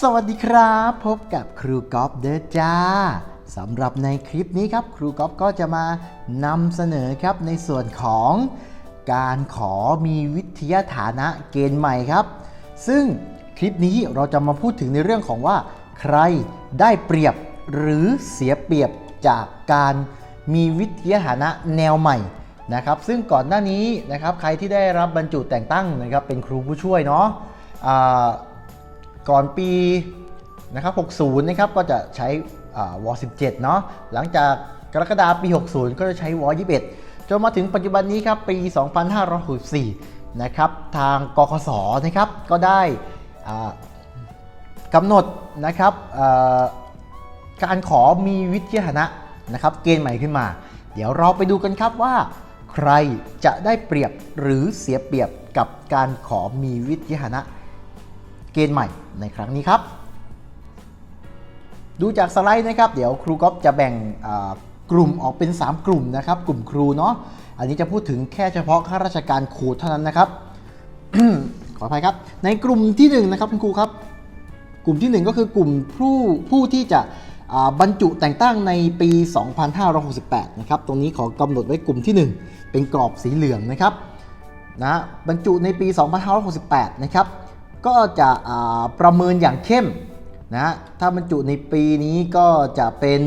สวัสดีครับ พบกับครูก๊อฟเดอจ้าสำหรับในคลิปนี้ครับครูก๊อฟก็จะมานำเสนอครับในส่วนของการขอมีวิทยาฐานะเกณฑ์ใหม่ครับ ซึ่งคลิปนี้เราจะมาพูดถึงในเรื่องของว่า ใครได้เปรียบหรือเสียเปรียบจากการมีวิทยาฐานะแนวใหม่นะครับ ซึ่งก่อนหน้านี้นะครับใครที่ได้รับบรรจุแต่งตั้งนะครับเป็นครูผู้ช่วยเนาะอ่า ก่อนปีนะครับ60นะครับก็จะใช้วอ17เนาะหลังจากกรกฎาคมปี 60 ก็จะใช้วอ21 จนมาถึงปัจจุบันนี้ครับปี 2564นะครับทางกคสนะครับก็ได้กำหนดนะครับการขอมีวิทยาฐานะนะครับเกณฑ์ใหม่ขึ้นมา เดี๋ยวเราไปดูกันครับว่า ใครจะได้เปรียบหรือเสียเปรียบกับการขอมีวิทยาฐานะ เกณฑ์ใหม่ในครั้งนี้ครับ ดูจากสไลด์นะครับ เดี๋ยวครูก๊อฟจะแบ่งกลุ่มออกเป็น 3 กลุ่มนะครับ กลุ่มครูเนาะอันนี้จะพูดถึงแค่เฉพาะข้าราชการครูเท่านั้นนะครับขออภัยครับ ในกลุ่มที่1นะครับคุณครูครับ กลุ่มที่ 1 ก็คือกลุ่มผู้ผู้ที่จะบรรจุแต่งตั้งในปี 2568 นะครับ ตรงนี้ขอกำหนดไว้กลุ่มที่ 1 เป็นกรอบสีเหลืองนะครับนะบรรจุในปี 2568 นะครับ ก็จะประเมินอย่างเข้มนะถ้าบรรจุในปีนี้ก็จะเป็น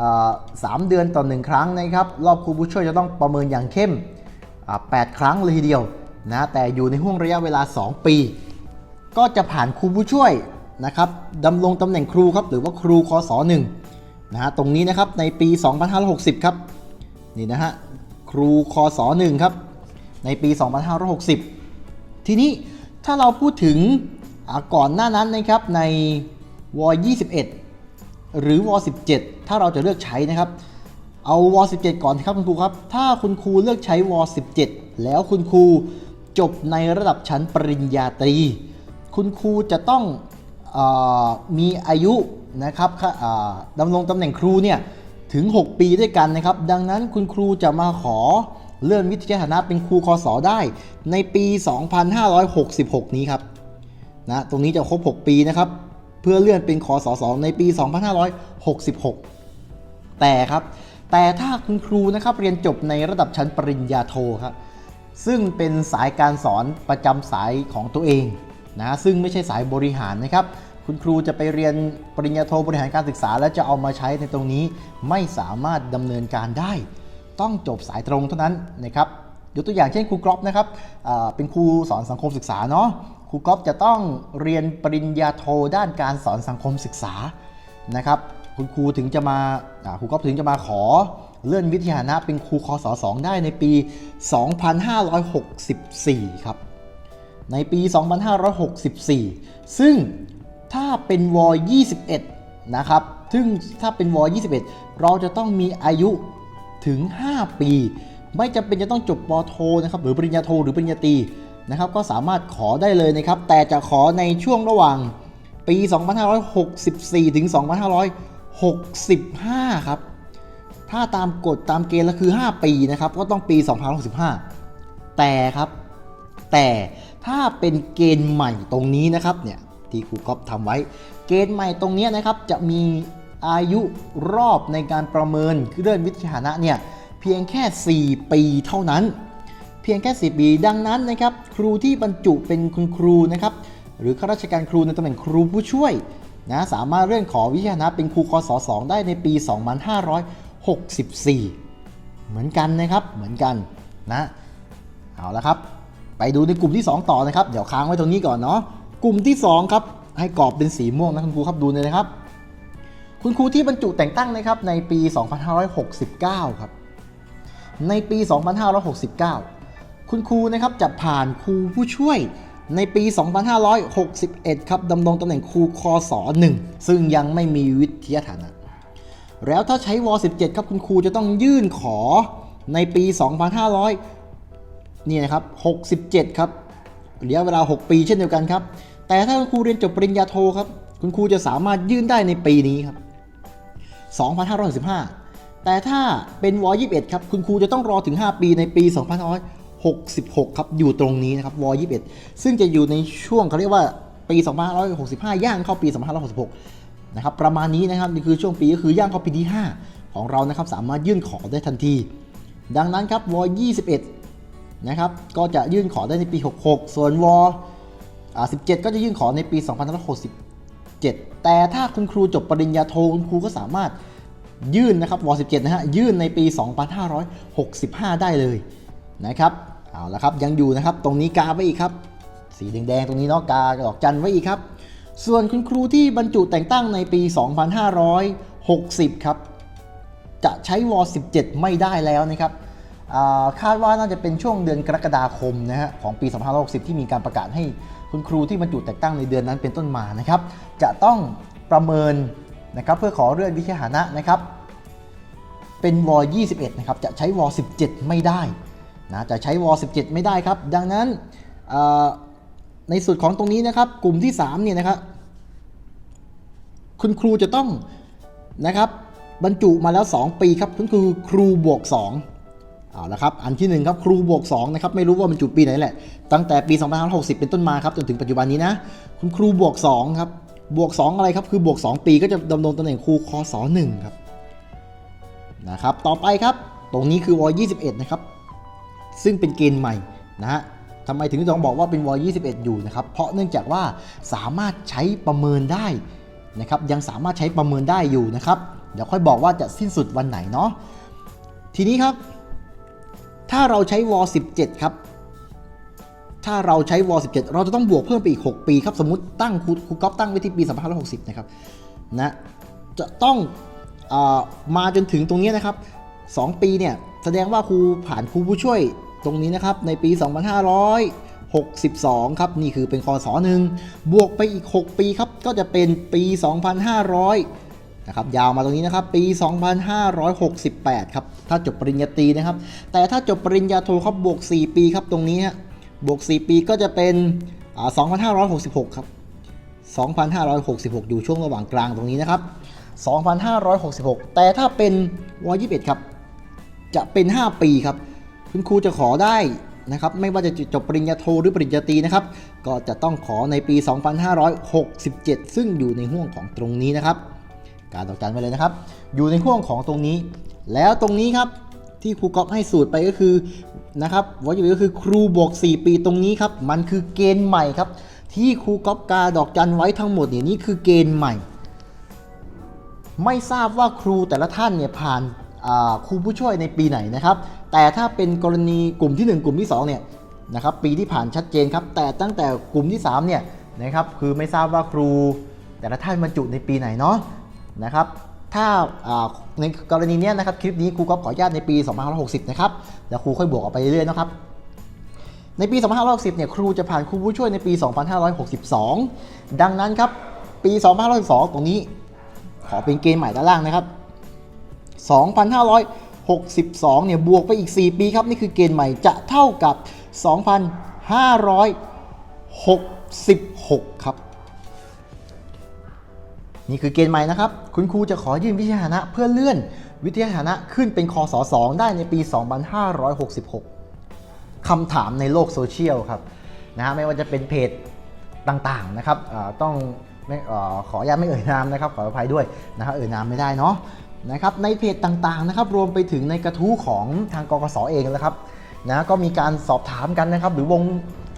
อ่าสามเดือนต่อหนึ่งครั้งนะครับ รอบครูผู้ช่วยจะต้องประเมินอย่างเข้ม 8 ครั้งเลยทีเดียวนะแต่อยู่ในห่วงระยะเวลา 2 ปี ก็จะผ่านครูผู้ช่วยนะครับดำรงตำแหน่งครูครับหรือว่าครูคศ1นะฮะตรงนี้นะครับในปี 2560 ครับนี่นะฮะครูคศ1ครับในปี 2560 ทีนี้ ถ้าเราพูดถึงก่อนหน้านั้นนะครับในว21 หรือว17 ถ้าเราจะเลือกใช้นะครับ เอาว17 ก่อนครับคุณครูครับ ถ้าคุณครูเลือกใช้ว17 แล้วคุณครูจบในระดับชั้นปริญญาตรี คุณครูจะต้องอมีอายุนะครับดำรงตำแหน่งครูเนี่ยถึง 6 ปีด้วยกันนะครับ ดังนั้นคุณครูจะมาขอ เลื่อนวิทยาฐานะเป็นครูคศได้ในปี 2566 นี้ครับนะตรงนี้จะครบ 6 ปีนะครับ เพื่อเลื่อนเป็นคศ2ในปี 2566 แต่ครับ แต่ถ้าคุณครูนะครับเรียนจบในระดับชั้นปริญญาโทครับซึ่งเป็นสายการสอนประจำสายของตัวเองนะซึ่งไม่ใช่สายบริหารนะครับ คุณครูจะไปเรียนปริญญาโทบริหารการศึกษา แล้วจะเอามาใช้ในตรงนี้ไม่สามารถดำเนินการได้ ต้องจบสายตรงเท่านั้นนะครับยกตัวอย่างเช่นครูกรอบนะครับเป็นครูสอนสังคมศึกษาเนาะครูกรอบจะต้องเรียนปริญญาโทด้านการสอนสังคมศึกษานะครับคุณครูถึงจะมาครูกรอบถึงจะมาขอเลื่อนวิทยฐานะเป็นครูคศ2ได้ในปี 2564 ครับ ในปี 2564 ซึ่งถ้าเป็นว 21 นะครับ ซึ่งถ้าเป็นว 21 เราจะต้องมีอายุ ถึง 5 ปี ไม่จำเป็นจะต้องจบปโทนะครับหรือปริญญาโทหรือปริญญาตรีนะครับก็สามารถขอได้เลยนะครับ แต่จะขอในช่วงระหว่างปี 2564 ถึง 2565 ครับ ถ้าตามกฎตามเกณฑ์แล้วคือ 5 ปีนะครับ ก็ต้องปี2565 แต่ครับ แต่ถ้าเป็นเกณฑ์ใหม่ตรงนี้นะครับเนี่ยที่ครูก๊อฟทำไว้ เกณฑ์ใหม่ตรงเนี้ยนะครับจะมี อายุรอบในการประเมินเลื่อนวิทยานะเนี่ยเพียงแค่ 4 ปีเท่านั้น เพียงแค่ 4 ปี ดังนั้นนะครับครูที่บรรจุเป็นคุณครูนะครับหรือข้าราชการครูในตำแหน่งครูผู้ช่วยนะสามารถเลื่อนขอวิทยาฐานะเป็นครูคศ2ได้ในปี 2564 เหมือนกันนะครับเหมือนกันนะเอาละครับไปดูในกลุ่มที่ 2 ต่อนะครับ เดี๋ยวค้างไว้ตรงนี้ก่อนเนาะกลุ่มที่ 2 ครับ ให้กรอบเป็นสีม่วงนะคุณครูครับดูเลยนะครับ คุณครูที่บรรจุแต่งตั้งนะครับในปี 2569 ครับ ในปี 2569 คุณครูนะครับจะผ่านครูผู้ช่วยในปี 2561 ครับดำรงตำแหน่งครูคศ1ซึ่งยังไม่มีวิทยาฐานะ แล้วถ้าใช้ว17 ครับคุณครูจะต้องยื่นขอในปี 2500 นี่นะครับ 67 ครับระยะเวลา 6 ปีเช่นเดียวกันครับ แต่ถ้าคุณครูเรียนจบปริญญาโทครับ คุณครูจะสามารถยื่นได้ในปีนี้ครับ 2565 แต่ถ้าเป็นวอ21ครับคุณครูจะต้องรอถึง 5 ปีในปี 2566 ครับอยู่ตรงนี้นะครับวอ21 ซึ่งจะอยู่ในช่วงเขาเรียกว่าปี 2565 ย่างเข้าปี 2566 นะครับประมาณนี้นะครับนี่คือช่วงปีก็คือย่างเข้าปีที่ 5 ของเรานะครับสามารถยื่นขอได้ทันที ดังนั้นครับวอ21 นะครับก็จะยื่นขอได้ในปี 66 ส่วนวอ17 ก็จะยื่นขอในปี 2,560 7 แต่ถ้าคุณครูจบปริญญาโทคุณครูก็สามารถยื่นนะครับว17นะฮะยื่นในปี 2565 ได้เลยนะครับเอาละครับยังอยู่นะครับตรงนี้กาไว้อีกครับ สีแดงๆตรงนี้เนาะกาดอกจันไว้อีกครับ ส่วนคุณครูที่บรรจุแต่งตั้งในปี 2560 ครับ จะใช้ว17 ไม่ได้แล้วนะครับ คาดว่าน่าจะเป็นช่วงเดือนกรกฎาคมนะฮะของปี2560 ที่มีการประกาศให้คุณครูที่บรรจุแต่งตั้งในเดือนนั้นเป็นต้นมานะครับ จะต้องประเมินนะครับเพื่อขอเลื่อนวิทยาฐานะนะครับ เป็นว21นะครับจะใช้ว17 ไม่ได้นะจะใช้ว17 ไม่ได้ครับ ดังนั้นในส่วนของตรงนี้นะครับ กลุ่มที่3เนี่ยนะครับคุณครูจะต้องนะครับบรรจุมาแล้ว 2 ปีครับคุณคือครูบวก 2 เอาละครับ อันที่1ครับครูบวก2นะครับไม่รู้ว่าบรรจุดปีไหนแหละ ตั้งแต่ปี2560 เป็นต้นมาครับจนถึงปัจจุบันนี้นะ คุณครูบวก2ครับบวก 2 อะไรครับคือบวก 2 ปีก็จะดำรงตำแหน่งครูคศ1ครับนะครับต่อไปครับตรงนี้คือว21นะครับซึ่งเป็นเกณฑ์ใหม่นะฮะทำไมถึงต้องบอกว่าเป็นว21 อยู่นะครับ เพราะเนื่องจากว่าสามารถใช้ประเมินได้นะครับยังสามารถใช้ประเมินได้อยู่นะครับเดี๋ยวค่อยบอกว่าจะสิ้นสุดวันไหนเนาะทีนี้ครับ ถ้าเราใช้ว17 ครับ ถ้าเราใช้ว17 เราจะต้องบวกเพิ่มไปอีก 6 ปีครับ สมมติตั้งครูครูก๊อฟตั้งไว้ที่ปี2560 นะครับ นะ จะต้องเออมาจนถึงตรงนี้นะครับ 2 ปีเนี่ย แสดงว่าครูผ่านครูผู้ช่วยตรงนี้นะครับ ในปี 2562 ครับ นี่คือเป็นคอสอหนึ่งบวกไปอีก 6 ปีครับ ก็จะเป็นปี 2500 นะครับยาวมาตรงนี้นะครับปี 2568 ครับ ถ้าจบปริญญาตรีนะครับ แต่ถ้าจบปริญญาโทครับบวก 4 ปีครับตรงนี้ฮะบวก 4 ปีก็จะเป็นอ่า2566 ครับ 2566 อยู่ช่วงระหว่างกลางตรงนี้นะครับ 2566 แต่ถ้าเป็นว21ครับ จะเป็น 5 ปีครับ คุณครูจะขอได้นะครับ ไม่ว่าจะจบปริญญาโทหรือปริญญาตรีนะครับ ก็จะต้องขอในปี 2567 ซึ่งอยู่ในห่วงของตรงนี้นะครับ การดอกจันไว้เลยนะครับ อยู่ในห่วงของตรงนี้ แล้วตรงนี้ครับที่ครูก๊อฟให้สูตรไปก็คือนะครับวอยู่ก็คือครูบวก 4 ปีตรงนี้ครับ มันคือเกณฑ์ใหม่ครับ ที่ครูก๊อฟกาดอกจันไว้ทั้งหมดเนี่ยนี่คือเกณฑ์ใหม่ ไม่ทราบว่าครูแต่ละท่านเนี่ยผ่านครูผู้ช่วยในปีไหนนะครับ แต่ถ้าเป็นกรณีกลุ่มที่ 1 กลุ่มที่2เนี่ยนะครับปีที่ผ่านชัดเจนครับ แต่ตั้งแต่กลุ่มที่3เนี่ยนะครับคือไม่ทราบว่าครูแต่ละท่านบรรจุในปีไหนเนาะ นะครับถ้าในกรณีนี้นะครับคลิปนี้ครูก็ขออนุญาตในปี 2560 นะครับแล้วครูค่อยบวกออกไปเรื่อยๆนะครับในปี 2560 เนี่ยครูจะผ่านครูผู้ช่วยในปี 2562 ดังนั้นครับปี 2562 ตรงนี้ขอเป็นเกณฑ์ใหม่ด้านล่างนะครับ 2,562 เนี่ยบวกไปอีก 4 ปีครับนี่คือเกณฑ์ใหม่จะเท่ากับ 2,566 ครับ นี่คือเกณฑ์ใหม่นะครับ คุณครูจะขอยื่นวิทยาฐานะเพื่อเลื่อนวิทยาฐานะขึ้นเป็นคศ2ได้ในปี 2566 คำถามในโลกโซเชียลครับนะฮะไม่ว่าจะเป็นเพจต่างๆนะครับต้องออขออนุญาตไม่เอ่ยนามนะครับ ขออภัยด้วยนะครับเอ่ยนามไม่ได้เนาะนะครับในเพจต่างๆนะครับรวมไปถึงในกระทู้ของทางกกสเองนะครับนะก็มีการสอบถามกันนะครับ หรือวง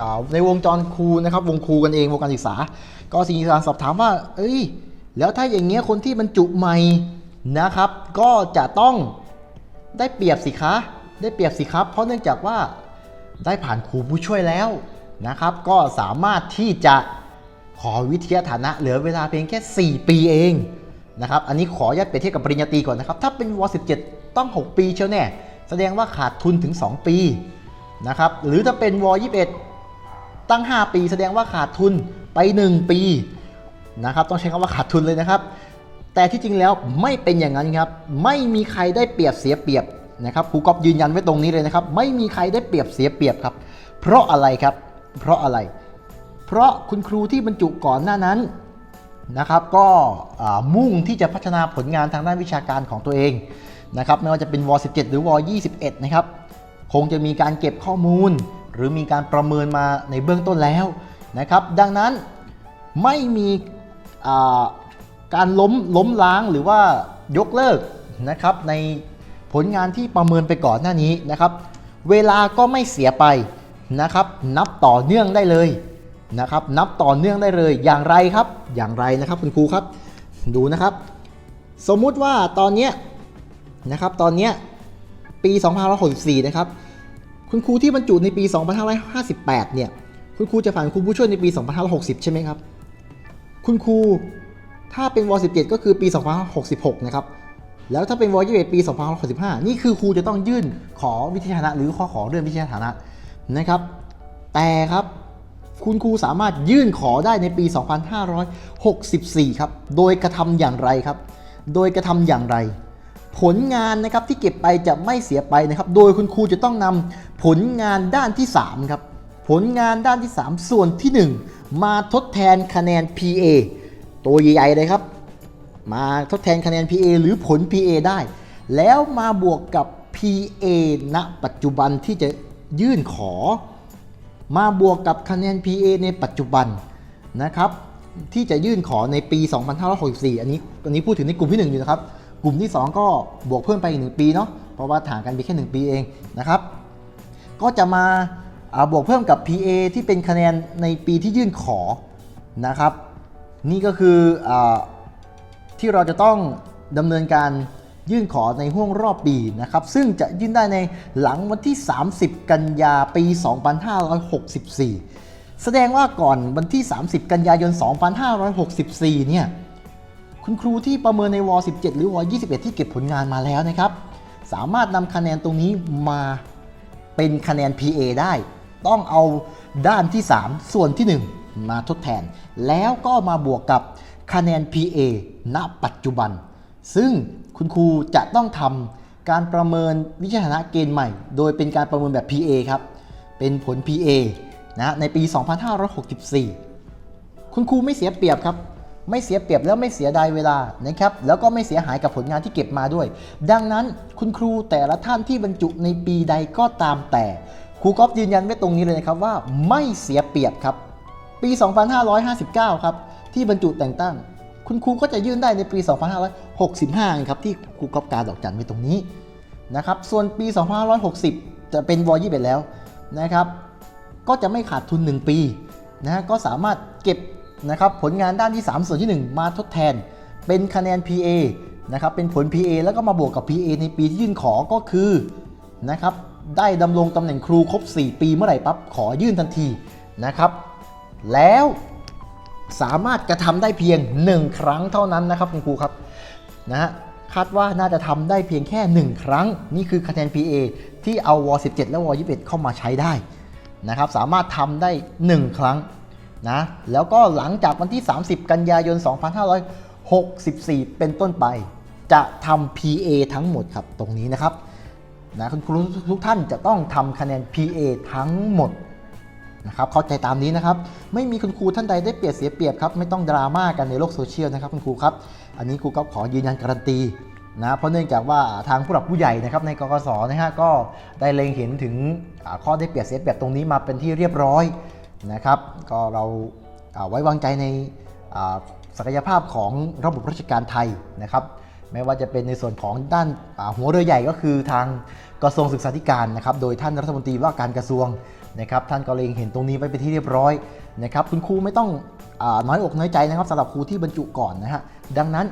อในวงจรครูนะครับ วงครูกันเองวงการศึกษา ก็มีการสอบถามว่า เอ้ย แล้วถ้าอย่างเงี้ยคนที่บรรจุใหม่นะครับ ก็จะต้องได้เปรียบสิคะ ได้เปรียบสิครับ เพราะเนื่องจากว่าได้ผ่านครูผู้ช่วยแล้วนะครับ ก็สามารถที่จะขอวิทยาฐานะเหลือเวลาเพียงแค่ 4 ปีเองนะครับ อันนี้ขออนุญาตเปรียบเทียบกับปริญญาตรีก่อนนะครับ ถ้าเป็นว 17 ต้อง 6 ปีเชียวแน่ แสดงว่าขาดทุนถึง 2 ปีนะครับ หรือถ้าเป็นว 21 ตั้ง 5 ปี แสดงว่าขาดทุนไป 1 ปี นะครับต้องใช้คำว่าขาดทุนเลยนะครับ แต่ที่จริงแล้วไม่เป็นอย่างนั้นครับ ไม่มีใครได้เปรียบเสียเปรียบนะครับครูก๊อฟยืนยันไว้ตรงนี้เลยนะครับ ไม่มีใครได้เปรียบเสียเปรียบครับ เพราะอะไรครับ เพราะอะไร เพราะคุณครูที่บรรจุก่อนหน้านั้นนะครับ ก็มุ่งที่จะพัฒนาผลงานทางด้านวิชาการของตัวเองนะครับไม่ว่าจะเป็นว17 หรือว21 นะครับ คงจะมีการเก็บข้อมูล หรือมีการประเมินมาในเบื้องต้นแล้วนะครับ ดังนั้นไม่มี การล้มล้มล้างหรือว่ายกเลิกนะครับในผลงานที่ประเมินไปก่อนหน้านี้นะครับ เวลาก็ไม่เสียไปนะครับ นับต่อเนื่องได้เลยนะครับ นับต่อเนื่องได้เลยอย่างไรครับ อย่างไรนะครับคุณครูครับ ดูนะครับ สมมุติว่าตอนนี้นะครับตอนนี้ปี2564นะครับคุณครูที่บรรจุในปี 2558เนี่ยคุณครูจะผ่านครูผู้ช่วยในปี 2560 ใช่ไหมครับ คุณครูถ้าเป็นวอ17 ก็คือปี 2566 นะครับ แล้วถ้าเป็นวอ21 ปี 2565 นี่คือครูจะต้องยื่นขอวิทยาฐานะหรือข้อขอเรื่องวิทยาฐานะนะครับ แต่ครับคุณครูสามารถยื่นขอได้ในปี 2564 ครับ โดยกระทำอย่างไรครับ โดยกระทำอย่างไร ผลงานนะครับที่เก็บไปจะไม่เสียไปนะครับ โดยคุณครูจะต้องนำผลงานด้านที่ 3 ครับ ผลงานด้านที่ 3 ส่วนที่ 1 มาทดแทนคะแนน PA ตัวใหญ่ๆเลยครับ มาทดแทนคะแนน PA หรือผล PA ได้ แล้วมาบวกกับ PA ณ ปัจจุบันที่จะยื่นขอ มาบวกกับคะแนน PA ในปัจจุบันนะครับที่จะยื่นขอในปี 2564 อันนี้อันนี้พูดถึงในกลุ่มที่ 1 อยู่นะครับ กลุ่มที่ 2 ก็บวกเพิ่มไปอีก 1 ปีเนาะ เพราะว่าห่างกันเพียงแค่ 1 ปีเองนะครับ ก็จะมา บวกเพิ่มกับ PA ที่เป็นคะแนนในปีที่ยื่นขอนะครับ นี่ก็คืออที่เราจะต้องดำเนินการยื่นขอในห่วงรอบปีนะครับ ซึ่งจะยื่นได้ในหลังวันที่ 30 กันยาปี 2564 แสดงว่าก่อนวันที่ 30 กันยายน 2564 เนี่ย คุณครูที่ประเมินในว17 หรือว21 ที่เก็บผลงานมาแล้วนะครับ สามารถนำคะแนนตรงนี้มาเป็นคะแนน PA ได้ ต้องเอาด้านที่ 3 ส่วนที่ 1 มาทดแทน แล้วก็มาบวกกับคะแนน PA ณ ปัจจุบัน ซึ่งคุณครูจะต้องทำการประเมินวิชาฐานะเกณฑ์ใหม่ โดยเป็นการประเมินแบบ PA ครับ เป็นผล PA นะในปี 2564 คุณครูไม่เสียเปรียบครับ ไม่เสียเปรียบแล้วไม่เสียดายเวลานะครับ แล้วก็ไม่เสียหายกับผลงานที่เก็บมาด้วย ดังนั้นคุณครูแต่ละท่านที่บรรจุในปีใดก็ตามแต่ ครูก๊อฟยืนยันไว้ตรงนี้เลยนะครับว่าไม่เสียเปรียบครับ ปี 2559 ครับ ที่บรรจุแต่งตั้ง คุณครูก็จะยื่นได้ในปี 2565 ครับที่ครูก๊อฟการดอกจันไว้ตรงนี้นะครับ ส่วนปี 2560 จะเป็นวอยี่ไปแล้วนะครับ ก็จะไม่ขาดทุน 1 ปีนะฮะก็สามารถเก็บนะครับผลงานด้านที่ 3 ส่วนที่ 1 มาทดแทน เป็นคะแนน PA นะครับเป็นผล PA แล้วก็มาบวกกับ PA ในปีที่ยื่นขอก็คือนะครับ ได้ดำรงตำแหน่งครูครบ 4 ปีเมื่อไหร่ปั๊บขอยื่นทันทีนะครับ แล้วสามารถกระทำได้เพียง 1 ครั้งเท่านั้นนะครับคุณครูครับนะฮะคาดว่าน่าจะทำได้เพียงแค่ 1 ครั้ง นี่คือคะแนน PA ที่เอาว17 และว21 เข้ามาใช้ได้นะครับสามารถทำได้ 1 ครั้งนะแล้วก็หลังจากวันที่ 30 กันยายน 2564 เป็นต้นไป จะทำ PA ทั้งหมดครับตรงนี้นะครับ นะคุณครูทุกท่านจะต้องทำคะแนน PA ทั้งหมดนะครับเข้าใจตามนี้นะครับ ไม่มีคุณครูท่านใดได้เปรียบเสียเปรียบครับ ไม่ต้องดราม่ากันในโลกโซเชียลนะครับคุณครูครับ อันนี้ครูก็ขอยืนยันการันตีนะเพราะเนื่องจากว่าทางผู้หลักผู้ใหญ่นะครับในกกศนะฮะก็ได้เล็งเห็นถึงข้อได้เปรียบเสียเปรียบตรงนี้มาเป็นที่เรียบร้อยนะครับ ก็เราอ่าไว้วางใจในศักยภาพของระบบราชการไทยนะครับ ไม่ว่าจะเป็นในส่วนของด้านหัวเรือใหญ่ก็คือทางกระทรวงศึกษาธิการนะครับ โดยท่านรัฐมนตรีว่าการกระทรวงนะครับ ท่านก็เล็งเห็นตรงนี้ไว้เป็นที่เรียบร้อยนะครับ คุณครูไม่ต้องอน้อยอกน้อยใจนะครับสำหรับครูที่บรรจุก่อนนะฮะ ดังนั้น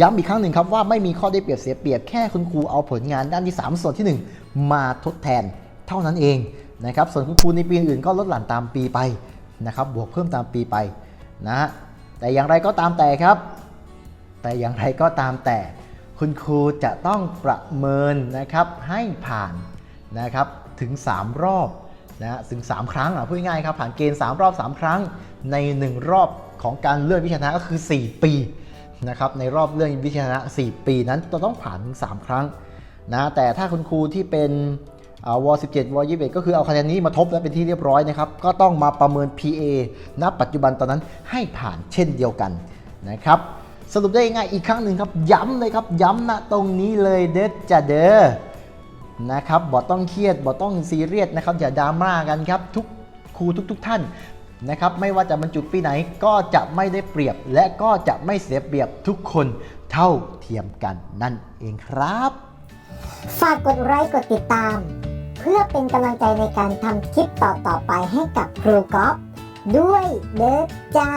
ย้ำอีกครั้งหนึ่งครับว่าไม่มีข้อได้เปรียบเสียเปรียบแค่คุณครูเอาผลงานด้านที่ 3 ส่วนที่ 1 มาทดแทนเท่านั้นเองนะครับ ส่วนคุณครูในปีอื่นก็ลดหลั่นตามปีไปนะครับ บวกเพิ่มตามปีไปนะฮะแต่อย่างไรก็ตามแต่ครับ แต่อย่างไรก็ตามแต่ คุณครูจะต้องประเมินนะครับให้ผ่านนะครับถึง 3 รอบนะถึง 3 ครั้งอะพูดง่ายครับผ่านเกณฑ์ 3 รอบ 3 ครั้งใน 1 รอบของการเลื่อนวิชานะก็คือ 4 ปีนะครับในรอบเลื่อนวิชานะ 4 ปีนั้นจะต้องผ่านถึง 3 ครั้งนะแต่ถ้าคุณครูที่เป็นอ่าว17ว21ก็คือเอาคะแนนนี้มาทบแล้วเป็นที่เรียบร้อยนะครับ ก็ต้องมาประเมิน PA ณปัจจุบันตอนนั้นให้ผ่านเช่นเดียวกันนะครับ สรุปได้ง่ายอีกครั้งหนึ่งครับ ย้ำเลยครับ ย้ำณตรงนี้เลยเด็ดจะเด้อนะครับบอต้องเครียดบอต้องซีเรียสนะครับ อย่าดราม่ากันครับทุกครูทุกๆท่านนะครับไม่ว่าจะบรรจุปีไหนก็จะไม่ได้เปรียบ และก็จะไม่เสียเปรียบทุกคนเท่าเทียมกันนั่นเองครับ ฝากกดไลค์กดติดตาม เพื่อเป็นกำลังใจในการทำคลิปต่อๆไปให้กับครูก๊อฟด้วยเด้อจ้า